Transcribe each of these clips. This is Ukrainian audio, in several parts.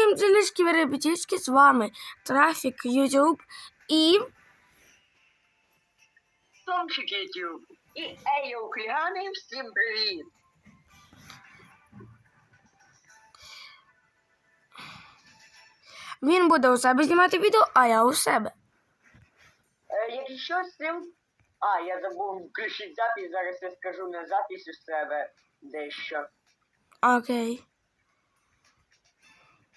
Всім цілішки ребятішки, з вами Трафік YouTube і Томчик YouTube і Ея Уклігани, всім привіт! він буде у себе знімати відео, а я у себе. Е, якщо що з цим... А, я забув включити запис, зараз я скажу на запис у себе дещо. Окей.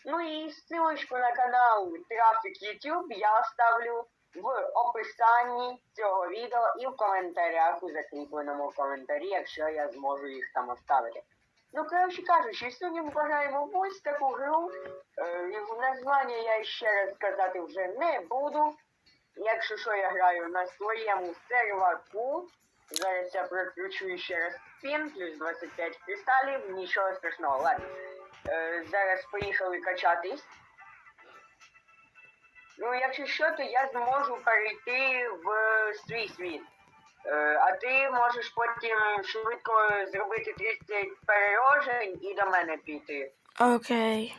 Ну і ссылочку на канал Трафік YouTube я оставлю в описанні цього відео і в коментарях у закріпленому коментарі, якщо я зможу їх там оставити. Ну, коротше кажучи, сьогодні ми пограємо в ось таку гру. Е, названня я ще раз сказати вже не буду. Якщо що, я граю на своєму серваку. Зараз я прокручу ще раз пін, плюс 25 кристалів, нічого страшного, ладно. Е, зараз поїхали качатись. Ну, якщо що, то я зможу перейти в свій світ. Е, а ти можеш потім швидко зробити 30 перерожень і до мене піти. Окей.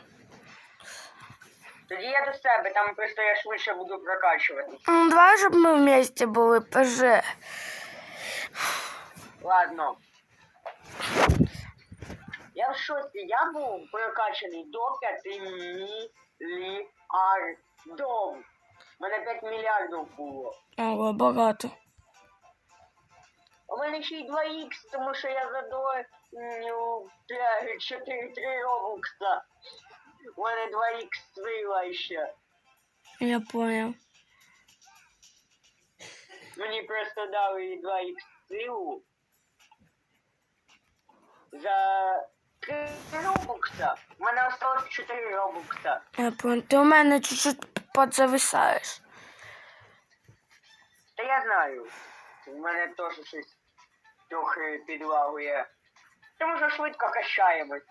Тоді я до себе, там просто я швидше буду прокачувати. М, Давай, щоб ми вместе були, ПЖ. Ладно. Я в шоці, я був прокачаний до 5 мільярдів. У мене 5 мільярдів було. Ого, багато. У мене ще й 2х, тому що я задо 4-3 робокса. У мене 2х сила ще. Я понял. Мені просто дали 2х силу. За 3 робокса. У мене осталось 4 робокса. Я понял. Ти у мене чуть-чуть подзависаєш. Та я знаю. У мене теж щось трохи підлагує. Тому що швидко качаємось.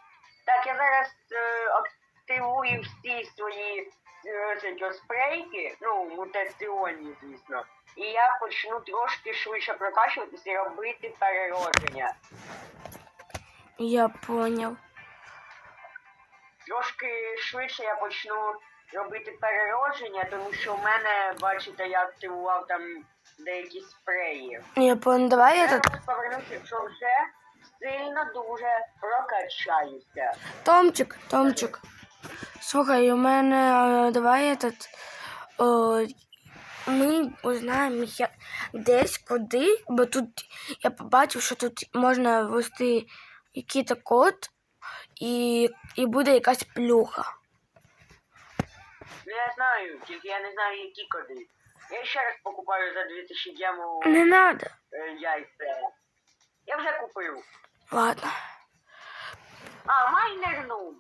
Так, я зараз е, активую всі свої е, спрейки, ну, мутаційні, звісно. І я почну трошки швидше прокачуватися і робити переродження. Я понял. Трошки швидше я почну робити переродження, тому що в мене, бачите, я активував там деякі спреї. Я понял. Давай я Я тут. повернуся, що вже сильно дуже прокачаюся. Томчик, Томчик. Слухай, у мене е, давай этот. О, ми узнаємо я, десь куди, бо тут я побачив, що тут можна ввести якийсь код і, і буде якась плюха. Ну я знаю, тільки я не знаю, які коди. Я ще раз покупаю за 2000 гему Не надо. е, яйця. Я вже купив. Ладно. А, майнерну.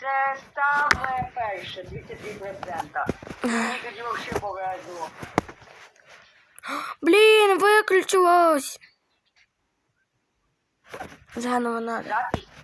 Це саме перше, 33%. Мені тоді взагалі повезло. Блін, виключилось. Заново надо.